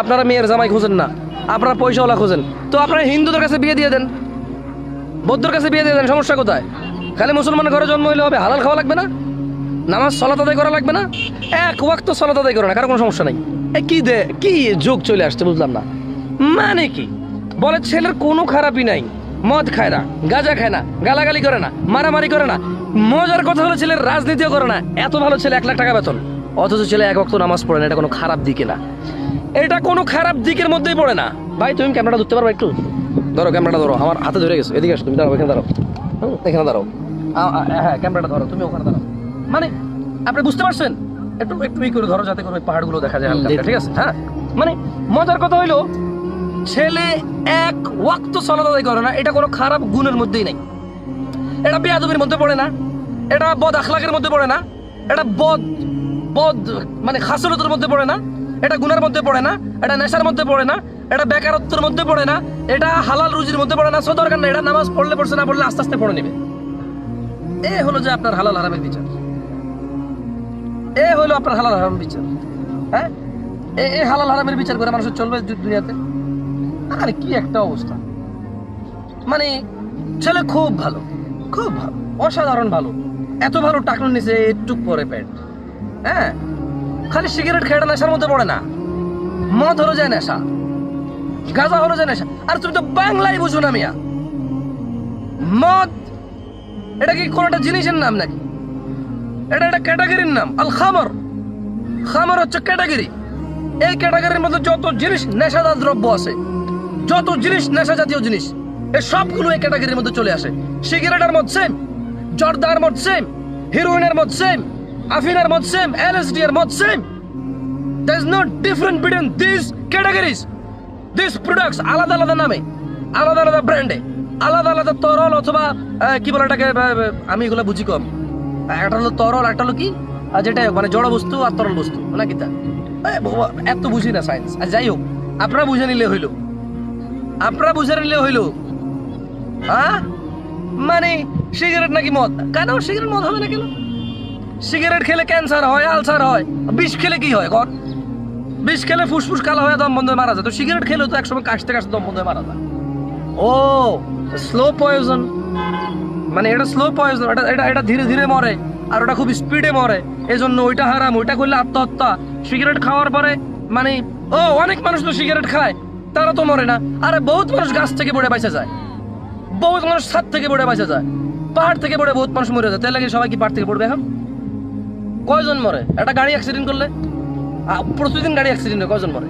আপনারা মেয়ের জামাই খোঁজেন না। আপনারা পয়সাওয়ালা খোঁজেন। তো আপনারা হিন্দুদের কাছে বিয়ে দিয়ে দেন। বৌদ্ধর কাছে বিয়ে দিয়ে দেন, সমস্যা কোথায়? খালি মুসলমানের ঘরে জন্ম হইলে হবে, হালাল খাওয়া লাগবে না? নামাজ সলাত আদায় করা লাগবে না? এক ওয়াক্ত সলাত আদায় করে না, কারও কোনো সমস্যা নাই। কি দে, কি যুগ চলে আসছে বুঝলাম না। মানে কি? বলে ছেলের কোনো খারাপই নাই। মদ খায় না, গাঁজা খায় না, গালাগালি করে না, মারামারি করে না। মজার কথা হলো ছেলের রাজনীতিও করে না। এত ভালো ছেলে এক লাখ টাকা বেতন। অথচ ছেলে এক ওয়াক্ত নামাজ পড়ে না, এটা কোনো খারাপ দিকে না। এটা কোনো খারাপ দিকের মধ্যেই পড়ে না। ভাই তুমি ক্যামেরাটা ধরতে পারবে একটু? ধরো ক্যামেরাটা ধরো। আমার হাতে ধরে গেছো। এদিকে আসো তুমি দাঁড়াও এখানে দাঁড়াও। এখানে দাঁড়াও। হ্যাঁ ক্যামেরাটা ধরো তুমি ওখানে দাঁড়াও। মানে আপনি বুঝতে পারছেন? একটু একটু ই করে ধরো যাতে করে পাহাড়গুলো দেখা যায় ঠিক আছে? হ্যাঁ? মানে মজার কথা হইল ছেলে এক ওয়াক্ত সলাত আদায় করে না। এটা কোনো খারাপ গুণের মধ্যেই নাই। এটা বেয়াদবির মধ্যে পড়ে না। এটা বদ আখলাকের মধ্যে পড়ে না। এটা বদ বদ মানে খাসলতের মধ্যে পড়ে না। এটা গুনার মধ্যে পড়ে না, এটা নেশার মধ্যে পড়ে না, এটা বেকারত্বের মধ্যে পড়ে না, এটা হালাল রুজির মধ্যে পড়ে না, সো না এটা নামাজ পড়লে পড়ছে, না পড়লে আস্তে আস্তে পড়ে নেবে। এ হলো যে আপনার হালাল হারামের বিচার। এ হলো আপনার হালাল হারামের বিচার। হ্যাঁ? এ হালাল হারামের বিচার করে মানুষের চলবে দুনিয়াতে? আরে কি একটা অবস্থা। মানে ছেলে খুব ভালো খুব ভালো, অসাধারণ ভালো। এত ভালো টাকনো নিচে একটু পরে প্যান্ট। হ্যাঁ? খালি সিগারেট খেয়ে নেশার মধ্যে পড়ে না। মদ হলো যায় নেশা। গাঁজা হলো যায় নেশা। আর তুমি তো বাংলাই বুঝো না মিয়া। মদ, এটা কি কোন একটা জিনিসের নাম নাকি? এটা একটা ক্যাটাগরির নাম আল খামর খামর হচ্ছে ক্যাটাগরি। এই ক্যাটাগরির মধ্যে যত জিনিস নেশাদার দ্রব্য আছে, যত জিনিস নেশা জাতীয় জিনিস এই সবগুলো এই ক্যাটাগরির মধ্যে চলে আসে। সিগারেটের মদ সেম জর্দার মদ সেম হিরোইনের মদ সেম আফিনের মদ সেম এলএসডি এর মদ same there is no difference between these categories. These products, আলাদা আলাদা নামে, আলাদা আলাদা ব্র্যান্ডে আলাদা আলাদা তরল অথবা কি বলে এটাকে আমি এগুলো বুঝি কম। একটা হলো তরল, একটা হলো কি? আর যেটাই হোক মানে জড় বস্তু আর তরল বস্তু নাকি তা? এত বুঝি না সায়েন্স আর যাই হোক, আপনারা বুঝে নিলে হইল। আপনারা বুঝে নিলে হইল। হ্যাঁ মানে সিগারেট নাকি মদ? কেন? সিগারেট মদ হবে না কেন? সিগারেট খেলে ক্যান্সার হয়, আলসার হয়। বিষ খেলে কি হয়, কর? বিষ খেলে ফুসফুস কালো হয়ে দম বন্ধ মারা যায়। তো সিগারেট খেলেও তো একসময় কাশতে কাশতে দম বন্ধ মারা যায়। ও স্লো পয়জন মানে এটা স্লো পয়জন এটা এটা এটা ধীরে ধীরে মরে, আর ওটা খুব স্পিডে মরে। এই জন্য ওইটা হারাম, ওইটা করলে আত্মহত্যা। সিগারেট খাওয়ার পরে মানে ও, অনেক মানুষ তো সিগারেট খায়, তারা তো মরে না। আরে বহুত মানুষ গাছ থেকে পড়ে বেঁচে যায়। বহুত মানুষ ছাদ থেকে পড়ে বেঁচে যায়। পাহাড় থেকে পড়ে বহুত মানুষ মরে যায়। তাই লাগে সবাই কি পাহাড় থেকে পড়বে এখন? কয়জন মরে? একটা গাড়ি অ্যাক্সিডেন্ট করলে? প্রতিদিন গাড়ি অ্যাক্সিডেন্ট হয় কয়জন মরে?